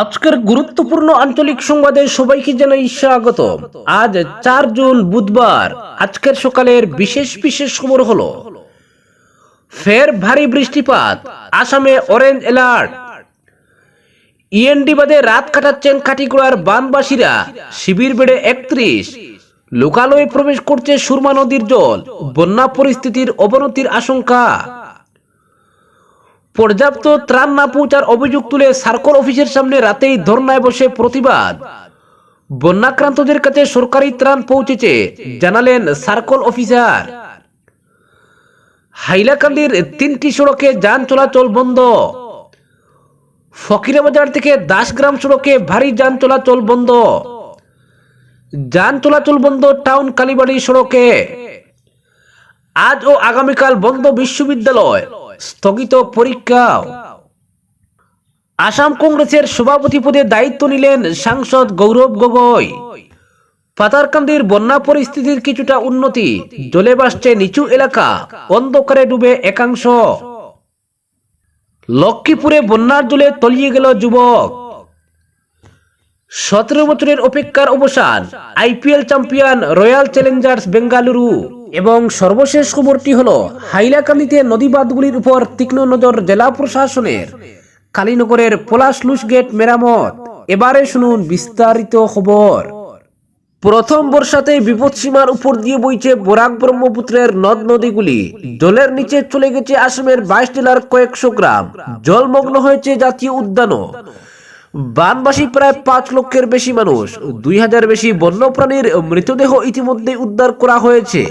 আজকের গুরুত্বপূর্ণ আঞ্চলিক সংবাদে সবাইকে জানাই স্বাগত। আজ চার জুন বুধবার, আজকের সকালের বিশেষ বিশেষ খবর হলো, ফের ভারী বৃষ্টিপাত, আসামে অরেঞ্জ অ্যালার্ট ইএনডি বাদে রাত কাটাচ্ছেন কাটিগুড়ার বানবাসীরা শিবির বেড়ে একত্রিশ। লোকালয়ে প্রবেশ করছে সুরমা নদীর জল, বন্যা পরিস্থিতির অবনতির আশঙ্কা। পর্যাপ্ত ত্রাণ না পৌঁছার অভিযোগ তুলে সার্কল অফিসের সামনে রাতেই ধর্নায় বসে প্রতিবাদ। বন্যাক্রান্তদের কাছে সরকারি ত্রাণ পৌঁছেছে, জানালেন সার্কল অফিসার। হাইলাকান্দির তিনটি সড়কে যান চলাচল বন্ধ। ফকিরাবাজার থেকে দাসগ্রাম সড়কে ভারী যান চলাচল বন্ধ। যান চলাচল বন্ধ টাউন কালীবাড়ি সড়কে। আজ ও আগামীকাল বন্ধ বিশ্ববিদ্যালয়। স্থগিত পরীক্ষাও। আসাম কংগ্রেসের সভাপতি পদে দায়িত্ব নিলেন সাংসদ গৌরব গগৈ। পাতারকান্দির বন্যা পরিস্থিতির কিছুটা উন্নতি, জলে ভাসছে নিচু এলাকা, অন্ধকারে ডুবে একাংশ। লক্ষ্মীপুরে বন্যার জলে তলিয়ে গেল যুবক। সতেরো বছরের অপেক্ষার অবসান, IPL champion Royal Challengers Bengaluru. এবং সর্বশেষ খবরটি হলো, হাইলাকান্দিতে নদীবাঁধগুলির উপর তীক্ষ্ণ নজর জেলা প্রশাসনের। কালীনগরের পলাশ লুস গেট মেরামত। এবারে শুনুন বিস্তারিত খবর। প্রথম বর্ষাতেই বিপদসীমার উপর দিয়ে বইছে বরাক ব্রহ্মপুত্রের নদ নদীগুলি। জলের নিচে চলে গেছে আসামের বাইশ জেলার কয়েকশো গ্রাম। জলমগ্ন হয়েছে জাতীয় উদ্যানও। বানবাসী প্রায় পাঁচ লক্ষের বেশি মানুষ, দুই হাজার বেশি বন্যপ্রাণীর মৃতদেহ ইতিমধ্যে উদ্ধার করা হয়েছে।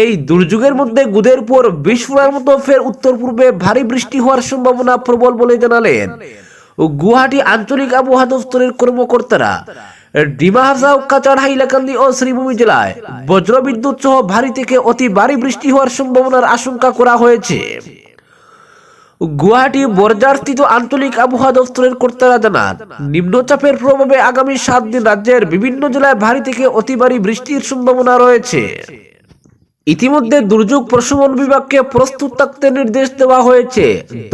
এই দুর্যোগের মধ্যে গুদের উপর বিস্ফোরণের মতো ফের উত্তর পূর্বে ভারী বৃষ্টি হওয়ার সম্ভাবনা প্রবল বলে জানালেন গুয়াহাটি আঞ্চলিক আবহাওয়া দপ্তরের কর্মকর্তারা। ডিমা হাসাও কাচার হাইলাকান্দি ও শ্রীভূমি জেলায় বজ্রবিদ্যুৎ সহ ভারী থেকে অতি ভারী বৃষ্টি হওয়ার সম্ভাবনার আশঙ্কা করা হয়েছে। গুয়াহাটি বরজারস্থিত আঞ্চলিক আবহাওয়া দপ্তরের কর্তারা জানান, নিম্নচাপের প্রভাবে আগামী সাত দিন রাজ্যের বিভিন্ন জেলায় ভারী থেকে অতি ভারী বৃষ্টির সম্ভাবনা রয়েছে। ইতিমধ্যে দুর্যোগ প্রশমন বিভাগকে প্রস্তুত থাকতে নির্দেশ দেওয়া হয়েছে।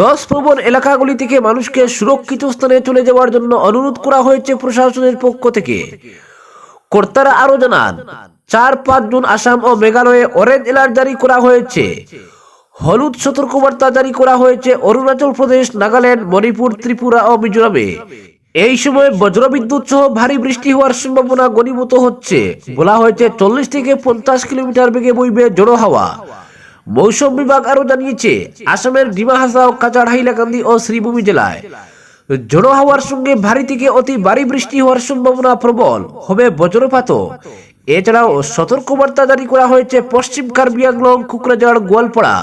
দশ প্রবণ এলাকাগুলি থেকে মানুষকে সুরক্ষিত স্থানে চলে যাওয়ার জন্য অনুরোধ করা হয়েছে প্রশাসনের পক্ষ থেকে। কর্তারা আরও জানান, চার পাঁচ জুন আসাম ও মেঘালয়ে অরেঞ্জ অ্যালার্ট জারি করা হয়েছে। হলুদ সতর্কবার্তা জারি করা হয়েছে অরুণাচল প্রদেশ, নাগাল্যান্ড, মণিপুর, ত্রিপুরা ও মিজোরামে। এই সময় বজ্রবিদ্যুৎ সহ ভারী বৃষ্টি হওয়ার সম্ভাবনা গণীভূত হচ্ছে। বলা হয়েছে চল্লিশ থেকে পঞ্চাশ কিলোমিটার বেগে বইবে জড়ো হাওয়া। মৌসুম বিভাগ আরও জানিয়েছে, আসামের ডিমা হাসা ও কাচার হাইলাকান্দি ও শ্রীভূমি জেলায়। জড়ো হাওয়ার সঙ্গে ভারী থেকে অতি ভারী বৃষ্টি হওয়ার সম্ভাবনা প্রবল। হবে বজ্রপাত এছাড়াও সতর্কবার্তা জারি করা হয়েছে পশ্চিম কার্বি আংলং কুকরাঝাড় গোয়ালপাড়া,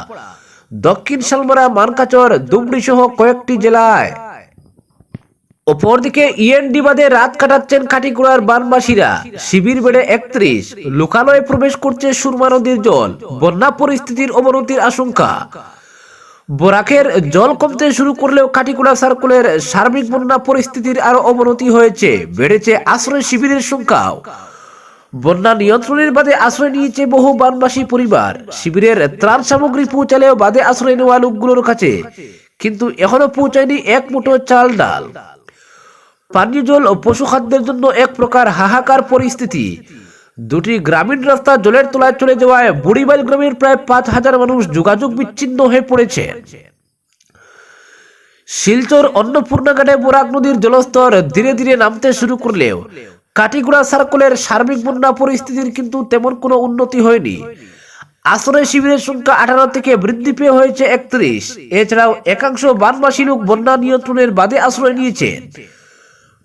দক্ষিণ শালমারা মানকাচর দুমড়ি সহ কয়েকটি জেলায়। অপরদিকে ইএনডি বাদে রাত কাটাচ্ছেন কাটিকুড়ার বানবাসীরা। শিবির বেড়ে একত্রিশ। লোকালয়ে প্রবেশ করছে সুরমা নদীর জল। বন্যা পরিস্থিতির অবনতির আশঙ্কা। বরাকের জল কমতে শুরু করলেও কাটিকুড়া সার্কুলের সার্বিক বন্যা পরিস্থিতির আরও অবনতি হয়েছে। বেড়েছে আশ্রয় শিবিরের সংখ্যাও। বন্যা নিয়ন্ত্রণের বাদে আশ্রয় নিয়েছে বহু বানবাসী পরিবার। শিবিরের ত্রাণ সামগ্রী পৌঁছালেও বাদে আশ্রয় নেওয়া লোকগুলোর কাছে কিন্তু এখনও পৌঁছায়নি এক মুঠো চাল ডাল। পানীয় জল ও পশু খাদ্যের জন্য এক প্রকার হাহাকার পরিস্থিতি। দুটি গ্রামীণ রাস্তা জলের তলায় চলে যাওয়ায় বুড়িবাইল গ্রামের প্রায় পাঁচ হাজার মানুষ যোগাযোগ বিচ্ছিন্ন হয়ে পড়েছে। শিলচর অন্নপূর্ণাঘাটে বরাক নদীর জলস্তর ধীরে ধীরে নামতে শুরু করলেও কাটিগুড়া সার্কলের সার্বিক বন্যা পরিস্থিতির কিন্তু তেমন কোনো উন্নতি হয়নি। আশ্রয় শিবিরের সংখ্যা আঠারো থেকে বৃদ্ধি পেয়ে হয়েছে একত্রিশ। এছাড়াও একাংশ বানবাসী লোক বন্যা নিয়ন্ত্রণের বাদে আশ্রয় নিয়েছেন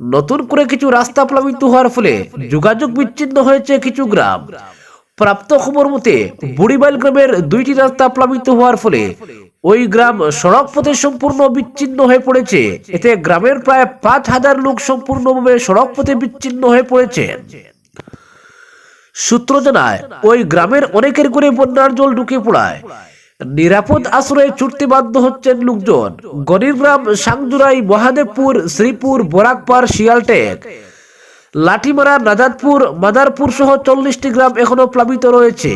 নতুন করে কিছু রাস্তা প্লাবিত হওয়ার ফলে যোগাযোগ বিচ্ছিন্ন হয়েছে কিছু গ্রাম। প্রাপ্ত খবর মতে বুড়িবাইল গ্রামের দুইটি রাস্তা প্লাবিত হওয়ার ফলে ওই গ্রাম সড়ক পথে সম্পূর্ণ বিচ্ছিন্ন হয়ে পড়েছে। এতে গ্রামের প্রায় পাঁচ হাজার লোক সম্পূর্ণভাবে সড়ক পথে বিচ্ছিন্ন হয়ে পড়েছেন সূত্র জানায়, ওই গ্রামের অনেকের করে বন্যার জল ঢুকে পড়ায়। নিরাপদ আশ্রয়ে ছুটতে বাধ্য হচ্ছেন লোকজন। গণিরগ্রাম সাংজুরাই, মহাদেবপুর, শ্রীপুর বরাকপাড় শিয়ালটেক। লাঠিমারা, নাজাদপুর মাদারপুর সহ চল্লিশটি গ্রাম এখনও প্লাবিত রয়েছে।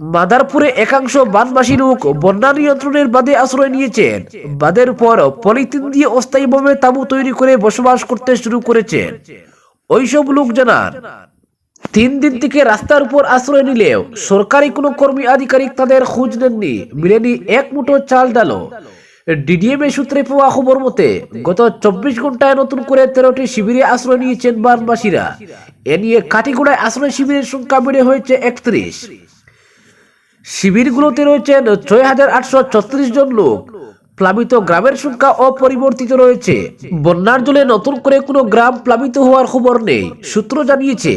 মাদারপুরে একাংশ বানবাসী লোক বন্যা নিয়ন্ত্রণের বাদে আশ্রয় নিয়েছেন। বাদের উপর পলিথিন দিয়ে অস্থায়ীভাবে তাঁবু তৈরি করে বসবাস করতে শুরু করেছেন। ওইসব লোক জানান, তিন দিন থেকে রাস্তার উপর আশ্রয় নিলেও সরকারি কোনো কর্মী আধিকারিক তাদের খোঁজ নেননি। মিলেনি এক মুঠো চাল ডালো ডিডিএমএ সূত্রে পাওয়া খবর মতে, গত চব্বিশ ঘন্টায় নতুন করে তেরোটি শিবিরে আশ্রয় নিয়েছেন বানবাসীরা এ নিয়ে কাটিগোড়ায় আশ্রয় শিবিরের সংখ্যা বেড়ে হয়েছে একত্রিশ। শিবিরগুলোতে রয়েছেন ছয় হাজার আটশো ছত্রিশ জন লোক। প্লাবিত গ্রামের সংখ্যা অপরিবর্তিত রয়েছে। বন্যার জলে নতুন করে কোনো গ্রাম প্লাবিত হওয়ার খবর নেই, সূত্র জানিয়েছে।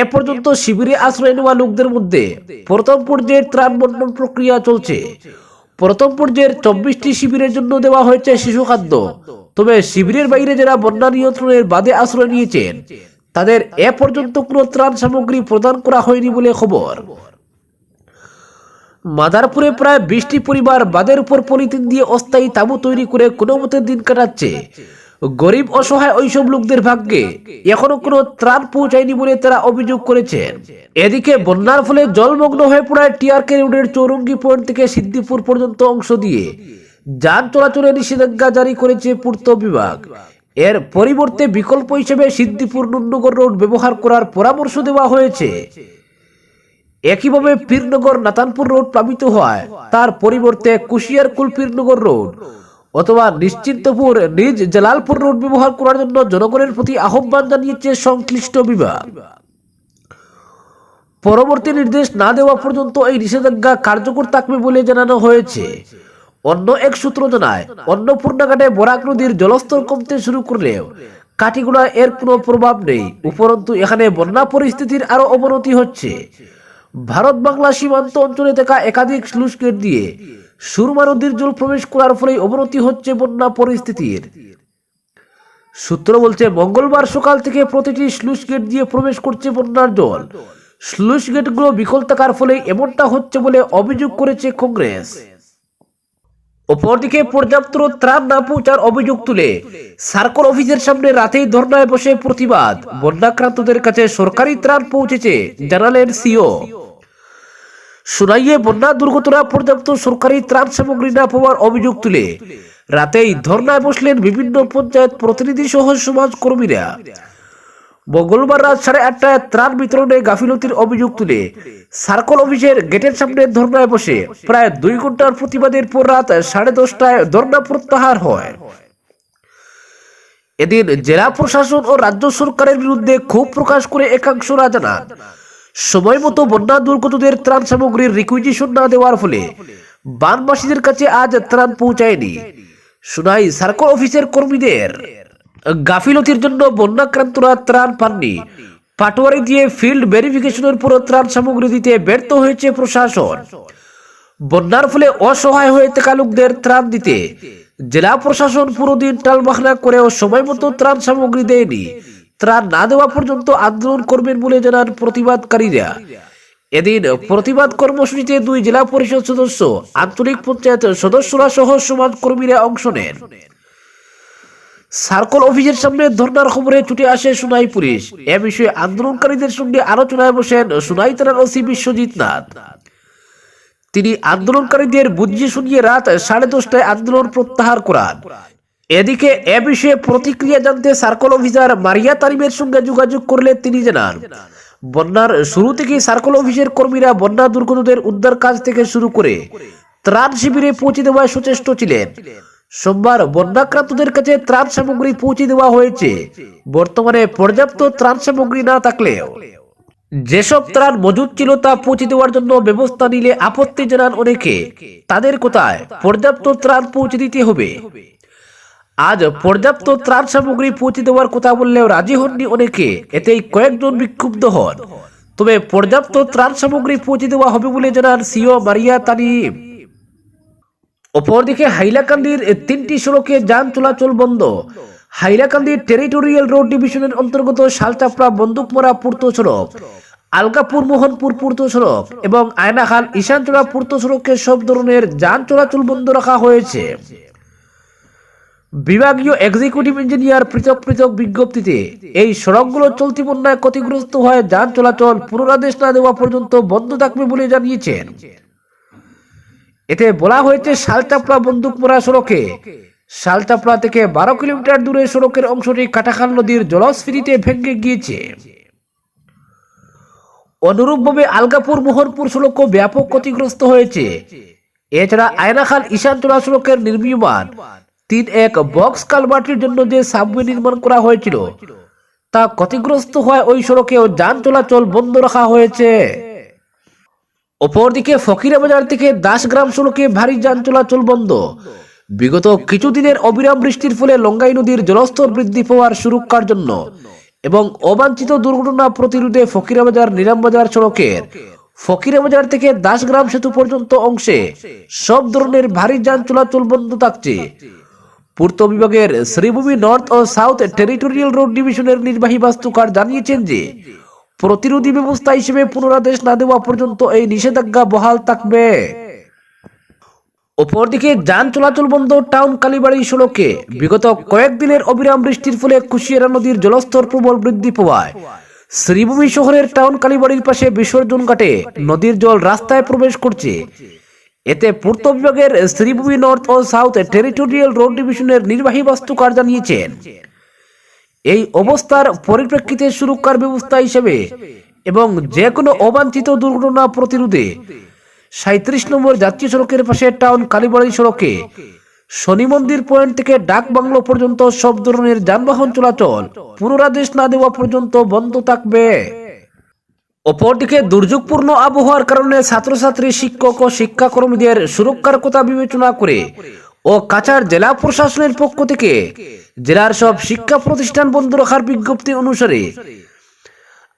এ পর্যন্ত শিবিরে আশ্রয় নেওয়া লোকদের মধ্যে প্রথম পর্যায়ের ত্রাণ বন্টন প্রক্রিয়া চলছে। প্রথম পর্যায়ের চব্বিশটি শিবিরের জন্য দেওয়া হয়েছে শিশু খাদ্য। তবে শিবিরের বাইরে যারা বন্যা নিয়ন্ত্রণের বাদে আশ্রয় নিয়েছেন, তাদের এ পর্যন্ত কোনো ত্রাণ সামগ্রী প্রদান করা হয়নি বলে খবর। মাদারপুরে প্রায় বিশটি পরিবার বাদের উপর পলিথিন দিয়ে অস্থায়ী তাঁবু তৈরি করে কোনো মতে দিন কাটাচ্ছে। গরিব, অসহায় ওইসব লোকদের ভাগ্যে এখনও কোনো ত্রাণ পৌঁছায়নি বলে তারা অভিযোগ করেছেন। এদিকে বন্যার ফলে জলমগ্ন হয়ে পড়ায় টিআরকে রোডের চৌরঙ্গি পয়েন্ট থেকে সিদ্দিপুর পর্যন্ত অংশ দিয়ে যান চলাচলে নিষেধাজ্ঞা জারি করেছে পূর্ত বিভাগ। এর পরিবর্তে বিকল্প হিসেবে সিদ্দিপুর নুন্নগর রোড ব্যবহার করার পরামর্শ দেওয়া হয়েছে। একইভাবে পীরনগর নাতানপুর রোড প্লাবিত হয়। তার পরিবর্তে কুশিয়ার কুল পীরনগর রোড অথবা নিশ্চিন্তপুর, নিজ জালালপুর রোড ব্যবহার করার জন্য জনগণের প্রতি আহ্বান জানিয়েছে সংশ্লিষ্ট বিভাগ। পরবর্তী নির্দেশ না দেওয়া পর্যন্ত এই নিষেধাজ্ঞা কার্যকর থাকবে বলে জানানো হয়েছে। অন্য এক সূত্র জানায়, অন্নপূর্ণাঘাটে বরাক নদীর জলস্তর কমতে শুরু করলেও কাটিগুড়া এর কোনো প্রভাব নেই। উপরন্তু এখানে বন্যা পরিস্থিতির আরও অবনতি হচ্ছে। ভারত বাংলা সীমান্ত অঞ্চলে থাকা একাধিক স্লুস দিয়ে সুরমা নদীর জল প্রবেশ করার ফলে অবনতি হচ্ছে বন্যা পরিস্থিতির। সূত্র বলছে, মঙ্গলবার সকাল থেকে প্রতিটি স্লুস গেট দিয়ে প্রবেশ করছে বন্যার জল। স্লুস গেটগুলো বিকল থাকার ফলে এমনটা হচ্ছে বলে অভিযোগ করেছে কংগ্রেস। অপরদিকে পর্যাপ্ত ত্রাণ না পৌঁছার অভিযোগ তুলে সার্কল অফিসের সামনে রাতেই ধর্নায় বসে প্রতিবাদ। বন্যাক্রান্তদের কাছে সরকারি ত্রাণ পৌঁছেছে জানালেন সিও। সুনাইয়ে বন্যা দুর্গতরা পর্যাপ্ত সরকারি ত্রাণ সামগ্রী না পাওয়ার অভিযোগ তুলে। রাতেই ধর্নায় বসলেন বিভিন্ন পঞ্চায়েত প্রতিনিধি সহ সমাজ কর্মীরা। মঙ্গলবার রাত সাড়ে আটটায় ত্রাণ বিতরণে গাফিলতির অভিযোগ তুলে সার্কল অফিসের গেটের সামনে ধর্নায় বসে প্রায় দুই ঘণ্টার প্রতিবাদের পর রাত সাড়ে দশটায় ধর্না প্রত্যাহার হয়। এদিন জেলা প্রশাসন ও রাজ্য সরকারের বিরুদ্ধে ক্ষোভ প্রকাশ করে একাংশরা জানান। সময় মতো বন্যা দুর্গতদের ত্রাণ সামগ্রীর রিকুইজিশন না দেওয়ার ফলে বানবাসীদের কাছে আজ ত্রাণ পৌঁছায়নি। শোনাই সার্কল অফিসের কর্মীদের গাফিলতির জন্য বন্যাক্রান্তরা ত্রাণ পাননি। পাটোয়ারি দিয়ে ফিল্ড ভেরিফিকেশনের পুরো ত্রাণ সামগ্রী দিতে ব্যর্থ হয়েছে প্রশাসন। বন্যার ফলে অসহায় হয়ে থাকা লোকদের ত্রাণ দিতে জেলা প্রশাসন পুরো দিন করেও সময় মতো ত্রাণ সামগ্রী দেয়নি। ত্রাণ না দেওয়া পর্যন্ত আন্দোলন করবেন বলে জানান প্রতিবাদকারীরা। এদিন প্রতিবাদ কর্মসূচিতে দুই জেলা পরিষদ সদস্য, আঞ্চলিক পঞ্চায়েত সদস্যরা সহ সমাজ কর্মীরা অংশ নেন। সার্কল অফিসের সামনে ধর্নার খবরে ছুটে আসে সুনাই পুলিশ। এ বিষয়ে আন্দোলনকারীদের সঙ্গে আলোচনায় বসেন সুনাই থানার ওসি বিশ্বজিৎ নাথ। তিনি আন্দোলনকারীদের বুঝিয়ে শুনিয়ে রাত সাড়ে দশটায় আন্দোলন প্রত্যাহার করান। এদিকে এ বিষয়ে প্রতিক্রিয়া জানতে সার্কল অফিসার মারিয়া তারিমের সঙ্গে যোগাযোগ করলে তিনি জানান, বন্যার শুরু থেকেই সার্কল অফিসের কর্মীরা বন্যা দুর্গতদের উদ্ধার কাজ থেকে শুরু করে ত্রাণ শিবিরে পৌঁছে দেওয়ায় সচেষ্ট ছিলেন। সোমবার বন্যাক্রান্তদের কাছে ত্রাণ সামগ্রী পৌঁছে দেওয়া হয়েছে। বর্তমানে পর্যাপ্ত ত্রাণ সামগ্রী না থাকলেও যেসব ত্রাণ মজুদ ছিল তা পৌঁছে দেওয়ার জন্য ব্যবস্থা নিলে আপত্তি জানান অনেকে। তাদের কোথায় পর্যাপ্ত ত্রাণ পৌঁছে দিতে হবে। আজ পর্যাপ্ত ত্রাণ সামগ্রী পৌঁছে দেওয়ার কথা বললেও রাজি হননি অনেকে। এতেই কয়েকজন বিক্ষুব্ধ হন। তবে পর্যাপ্ত ত্রাণ সামগ্রী পৌঁছে দেওয়া হবে বলে জানান সিও মারিয়া তানিম। অপরদিকে হাইলাকান্দির তিনটি সড়কে যান চলাচল বন্ধ। হাইলাকান্দির টেরিটোরিয়াল রোড ডিভিশনের অন্তর্গত শালচাপড়া বন্দুকমরা পূর্ত সড়ক আলগাপুর মোহনপুর পূর্ত সড়ক এবং আয়নাখাল ঈশানচড়া পূর্ত সড়কে সব ধরনের যান চলাচল বন্ধ রাখা হয়েছে। বিভাগীয় এক্সিকিউটিভ ইঞ্জিনিয়ার পৃথক পৃথক বিজ্ঞপ্তিতে, এই সড়কগুলো চলতি বন্যায় ক্ষতিগ্রস্ত হয়ে যান চলাচল পুনরাদেশ না দেওয়া পর্যন্ত বন্ধ থাকবে বলে জানিয়েছেন। এতে বলা হয়েছে শালচাপড়া বন্দুকমোড়া সড়কে শালচাপড়া থেকে বারো কিলোমিটার দূরে সড়কের অংশটি কাটাখাল নদীর জলস্ফীতিতে ভেঙে গিয়েছে। অনুরূপভাবে আলগাপুর মোহনপুর সড়কও ব্যাপক ক্ষতিগ্রস্ত হয়েছে। এছাড়া আয়নাখাল ঈশানচোলা সড়কের নির্মীয়মান তিন এক বক্স কালভার্টের জন্য যে সাবওয়ে নির্মাণ করা হয়েছিল, তা ক্ষতিগ্রস্ত হওয়ায় ওই সড়কেও যান চলাচল বন্ধ রাখা হয়েছে। অপরদিকে ফকিরা বাজার থেকে দাসগ্রাম সড়কে ভারী যান চলাচল বন্ধ। বিগত কিছুদিনের অবিরাম বৃষ্টির ফলে লঙ্গাই নদীর জলস্তর বৃদ্ধি পাওয়ার সুরক্ষার জন্য এবং অবাঞ্ছিত দুর্ঘটনা প্রতিরোধে ফকিরাবাজার নিরামবাজার সড়কের ফকিরাবাজার থেকে দাসগ্রাম সেতু পর্যন্ত অংশে সব ধরনের ভারী যান চলাচল বন্ধ থাকছে। পূর্ত বিভাগের শ্রীভূমি নর্থ ও সাউথ টেরিটোরিয়াল রোড ডিভিশনের নির্বাহী বাস্তুকার জানিয়েছেন যে, প্রতিরোধী ব্যবস্থা হিসেবে পুনরাদেশ না দেওয়া পর্যন্ত এই নিষেধাজ্ঞা বহাল থাকবে। অপরদিকে যান চলাচল বন্ধ টাউন কালীবাড়ি সড়কে বিগত কয়েকদিনের অবিরাম বৃষ্টির ফলে কুশিয়ারা নদীর জলস্তর প্রবল বৃদ্ধি পাওয়ায় শ্রীভূমি শহরের টাউন কালীবাড়ির পাশে বিসর্জন ঘাটে নদীর জল রাস্তায় প্রবেশ করছে। এতে পূর্ত বিভাগের শ্রীভূমি নর্থ ও সাউথ টেরিটোরিয়াল রোড ডিভিশনের নির্বাহী বাস্তুকার জানিয়েছেন। এই অবস্থার পরিপ্রেক্ষিতে সুরক্ষার ব্যবস্থা হিসেবে এবং যে কোনো অবাঞ্ছিত দুর্ঘটনা প্রতিরোধে সাঁত্রিশ নম্বর জাতীয় সড়কের পাশে টাউন কালীবাড়ি সড়কে শনি মন্দির পয়েন্ট থেকে ডাক বাংলো পর্যন্ত সব ধরনের যানবাহন চলাচল পুনরাদেশ না দেওয়া পর্যন্ত বন্ধ থাকবে। অপরদিকে দুর্যোগপূর্ণ আবহাওয়ার কারণে ছাত্রছাত্রী, শিক্ষক ও শিক্ষাকর্মীদের সুরক্ষার কথা বিবেচনা করে ও কাছাড় জেলা প্রশাসনের পক্ষ থেকে জেলার সব শিক্ষা প্রতিষ্ঠান বন্ধ রাখার বিজ্ঞপ্তি অনুসারে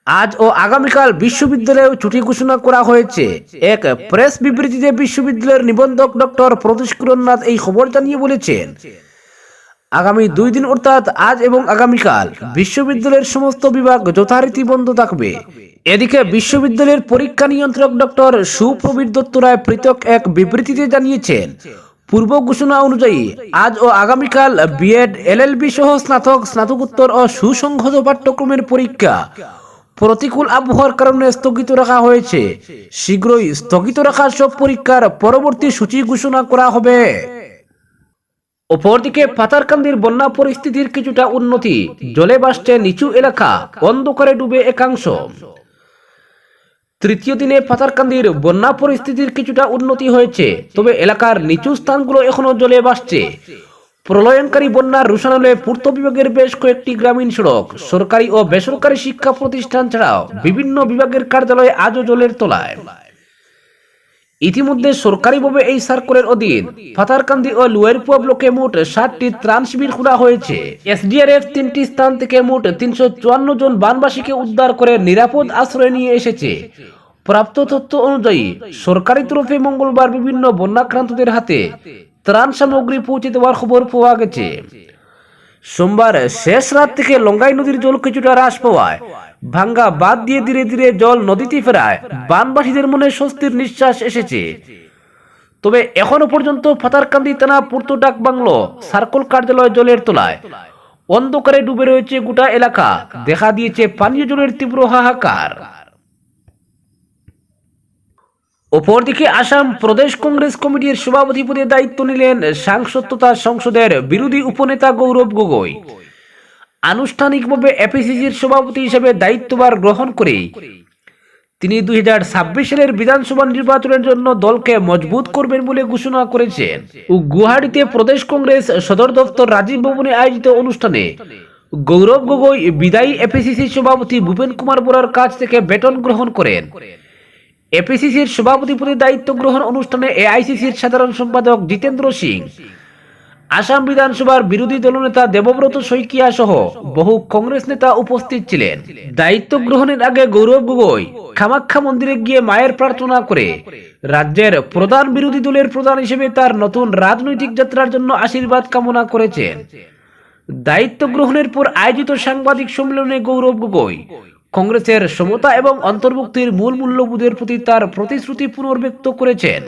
আজ ও আগামীকাল বিশ্ববিদ্যালয়ে ছুটি ঘোষণা করা হয়েছে। এক প্রেস বিবৃতিতে বিশ্ববিদ্যালয়ের নিবন্ধক ডক্টর প্রতীশ কুরন্নাথ এই খবর জানিয়ে বলেছেন, আগামী দুই দিন অর্থাৎ আজ এবং আগামীকাল বিশ্ববিদ্যালয়ের সমস্ত বিভাগ যথারীতি বন্ধ থাকবে। এদিকে বিশ্ববিদ্যালয়ের পরীক্ষা নিয়ন্ত্রক ডক্টর সুপ্রবীর দত্ত রায় পৃথক এক বিবৃতিতে জানিয়েছেন, পূর্ব ঘোষণা অনুযায়ী আজ ও আগামীকাল বিএড, এলএলবি সহ স্নাতক, স্নাতকোত্তর ও সুসংহত পাঠ্যক্রমের পরীক্ষা প্রতিকূল আবহাওয়ার কারণে স্থগিত রাখা হয়েছে। শীঘ্রই স্থগিত রাখা সব পরীক্ষার পরবর্তী সূচি ঘোষণা করা হবে। অপরদিকে পাতারকান্দির বন্যা পরিস্থিতির কিছুটা উন্নতি, জলে ভাসছে নিচু এলাকা, অন্ধকারে ডুবে একাংশ। তৃতীয় দিনে পাতারকান্দির বন্যা পরিস্থিতির কিছুটা উন্নতি হয়েছে, তবে এলাকার নিচু স্থানগুলো এখনও জলে ভাসছে। প্রলয়নকারী বন্যার রুশানলে পূর্ত বিভাগের বেশ কয়েকটি গ্রামীণ সড়ক, সরকারি ও বেসরকারি শিক্ষা প্রতিষ্ঠান ছাড়াও বিভিন্ন বিভাগের কার্যালয় আজও জলের তলায়। ইতিমধ্যে সরকারিভাবে এই সার্কুলের অধীন ফাতারকান্দি ও লুয়ারপুয়া ব্লকে মোট ষাটটি ত্রাণ শিবির খোলা হয়েছে। এসডিআরএফ তিনটি স্থান থেকে মোট তিনশো চুয়ান্ন জন বানবাসীকে উদ্ধার করে নিরাপদ আশ্রয় নিয়ে এসেছে। প্রাপ্ত তথ্য অনুযায়ী, সরকারি তরফে মঙ্গলবার বিভিন্ন বন্যাক্রান্তদের হাতে ত্রাণ সামগ্রী পৌঁছে দেওয়ার খবর পাওয়া গেছে। সোমবার শেষ রাত থেকে লঙ্গাই নদীর জল কিছুটা হ্রাস পাওয়ায় ভাঙ্গা বাদ দিয়ে ধীরে ধীরে জল নদীতে ফেরায় বানবাসীদের মনে স্বস্তির নিঃশ্বাস এসেছে। তবে এখনও পর্যন্ত ফাতারকান্দি থানা পূর্ত ডাক বাংলো সার্কল কার্যালয় জলের তলায় অন্ধকারে ডুবে রয়েছে গোটা এলাকা। দেখা দিয়েছে পানীয় জলের তীব্র হাহাকার। অপরদিকে আসাম প্রদেশ কংগ্রেস কমিটির সভাপতি পদে দায়িত্ব নিলেন সাংসদ তথা সংসদের বিরোধী উপনেতা গৌরব গগৈ। আনুষ্ঠানিকভাবে এপিসিসির সভাপতি হিসেবে দায়িত্বভার গ্রহণ করে তিনি দুই সালের বিধানসভা নির্বাচনের জন্য দলকে মজবুত করবেন বলে ঘোষণা করেছেন। ও গুয়াহাটিতে প্রদেশ কংগ্রেস সদর দপ্তর রাজীব ভবনে আয়োজিত অনুষ্ঠানে গৌরব গগৈ, বিদায়ী এপিসিসি সভাপতি ভূপেন কুমার বোরার কাছ থেকে বেতন গ্রহণ করেন। এপিসিসির সভাপতি পদে দায়িত্ব গ্রহণ অনুষ্ঠানে এআইসিসির সাধারণ সম্পাদক জিতেন্দ্র সিং। আসাম বিধানসভার বিরোধী দলনেতা দেবব্রত শইকিয়া সহ বহু কংগ্রেস নেতা উপস্থিত ছিলেন। দায়িত্ব গ্রহণের আগে গৌরব গগৈ কামাখ্যা মন্দিরে গিয়ে মায়ের প্রার্থনা করে রাজ্যের প্রধান বিরোধী দলের প্রধান হিসেবে তার নতুন রাজনৈতিক যাত্রার জন্য আশীর্বাদ কামনা করেছেন। দায়িত্ব গ্রহণের পর আয়োজিত সাংবাদিক সম্মেলনে গৌরব গগৈ কংগ্রেসের সমতা এবং অন্তর্ভুক্তির মূল মূল্যবোধের প্রতি তার প্রতিশ্রুতি পুনর্ব্যক্ত করেছেন।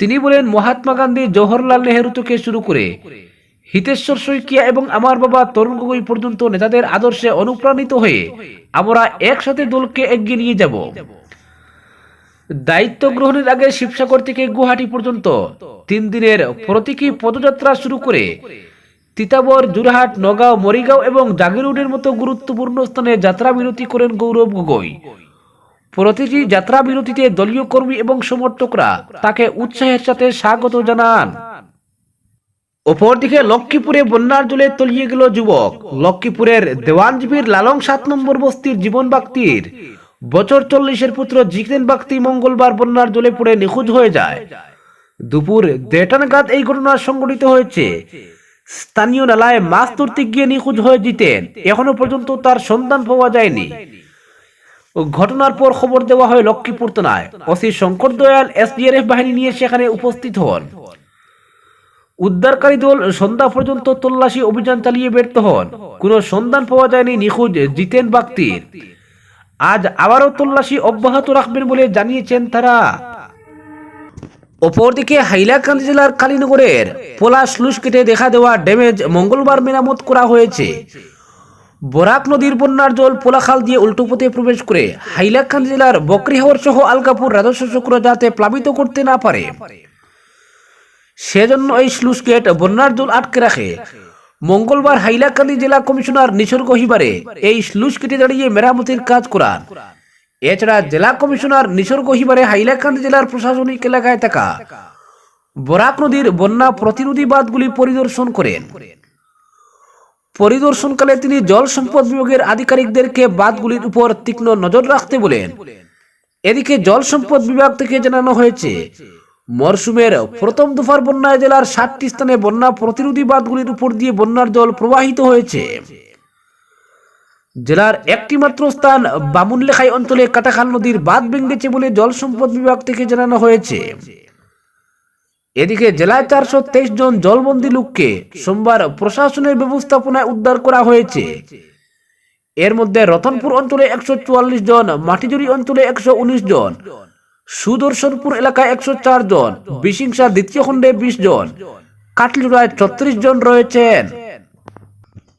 তিনি বলেন, মহাত্মা গান্ধী, জওহরলাল নেহেরু থেকে শুরু করে হিতেশ্বর শইকিয়া এবং আমার বাবা তরুণ গগৈ পর্যন্ত নেতাদের আদর্শে অনুপ্রাণিত হয়ে আমরা একসাথে দলকে এগিয়ে নিয়ে যাব। দায়িত্ব গ্রহণের আগে শিবসাগর থেকে গুয়াহাটি পর্যন্ত তিন দিনের প্রতীকী পদযাত্রা শুরু করে তিতাবর, জুরহাট, নগাঁও, মরিগাঁও এবং জাগিরুডের মতো গুরুত্বপূর্ণ স্থানে যাত্রা বিরতি করেন গৌরব গগৈ। প্রতিটি যাত্রা বিরতিতে দলীয় কর্মী এবং সমর্থকরা তাকে উৎসাহের সাথে স্বাগত জানান। অপরদিকে লক্ষ্মীপুরে বন্যার জলে তলিয়ে গেল যুবক। লক্ষ্মীপুরের দেওয়ানজীবীর লালং সাত নম্বর বস্তির জীবন বাক্তির বছর চল্লিশের পুত্র জিতেন বাক্তি মঙ্গলবার বন্যার জলে পড়ে নিখোঁজ হয়ে যায়। দুপুর দেড়টা নাগাদ এই ঘটনা সংঘটিত হয়েছে। স্থানীয় নালায় মাছ ধরতে গিয়ে নিখোঁজ হয়ে জিতেন। এখনও পর্যন্ত তার সন্ধান পাওয়া যায়নি। ঘটনার পর খবর দেওয়া হয় লক্ষ্মীপুর থানায়। ওসি শঙ্কর দয়াল এসডিআরএফ বাহিনী নিয়ে সেখানে উপস্থিত হন। উদ্ধারকারী দল সন্ধ্যা পর্যন্ত তল্লাশি অভিযান চালিয়ে ব্যর্থ হন। কোনো সন্ধান পাওয়া যায়নি, নিখোঁজ জিতেন বাক্তির আজ আবারও তল্লাশি অব্যাহত রাখবেন বলে জানিয়েছেন তারা। অপরদিকে হাইলাকান্দি জেলার কালীনগরের পোলা স্লুস কেটে দেখা দেওয়া ড্যামেজ মঙ্গলবার মেরামত করা হয়েছে। বরাক নদীর বন্যার জল পোলাখাল দিয়ে উল্টো পথে প্রবেশ করে হাইলাকান্দি জেলার বকরিহর সহ আলকাপুর রাজস্ব চক্র যাতে প্লাবিত করতে না পারে। সেজন্য এই স্লুস গেট বন্যার জল আটকে রাখে। মঙ্গলবার হাইলাকান্দি জেলা কমিশনার নিসর্গ হিবারে এই স্লুস কেটে দাঁড়িয়ে মেরামতির কাজ করান। এছাড়া জেলা কমিশনার নিসর্গ হিবারে হাইলাকান্দি জেলার প্রশাসনিক এলাকায় থাকা। বরাক নদীর বন্যা প্রতিরোধী বাঁধগুলি পরিদর্শন করেন। পরিদর্শনকালে তিনি জল সম্পদ বিভাগের আধিকারিকদেরকে বাঁধগুলির উপর তীক্ষ্ণ নজর রাখতে বলেন। এদিকে জল সম্পদ বিভাগ থেকে জানানো হয়েছে, মরশুমের প্রথম দুফার বন্যায় জেলার ষাটটি স্থানে বন্যা প্রতিরোধী বাঁধগুলির উপর দিয়ে বন্যার জল প্রবাহিত হয়েছে। জেলার একটি মাত্র স্থান বামুনলেখাই অঞ্চলে কাটাখাল নদীর বাঁধ ভেঙেছে বলে জল সম্পদ বিভাগ থেকে জানানো হয়েছে। এদিকে জেলায় চারশো তেইশ জন জলবন্দী লোককে সোমবার প্রশাসনের ব্যবস্থাপনায় উদ্ধার করা হয়েছে। এর মধ্যে রতনপুর অঞ্চলে একশো চুয়াল্লিশ জন মাটিজুরি অঞ্চলে একশো উনিশ জন, সুদর্শনপুর এলাকায় একশো চার জন, বিশিংসা দ্বিতীয় খণ্ডে বিশ জন কাটলিড়ায় ছত্রিশ জন রয়েছেন।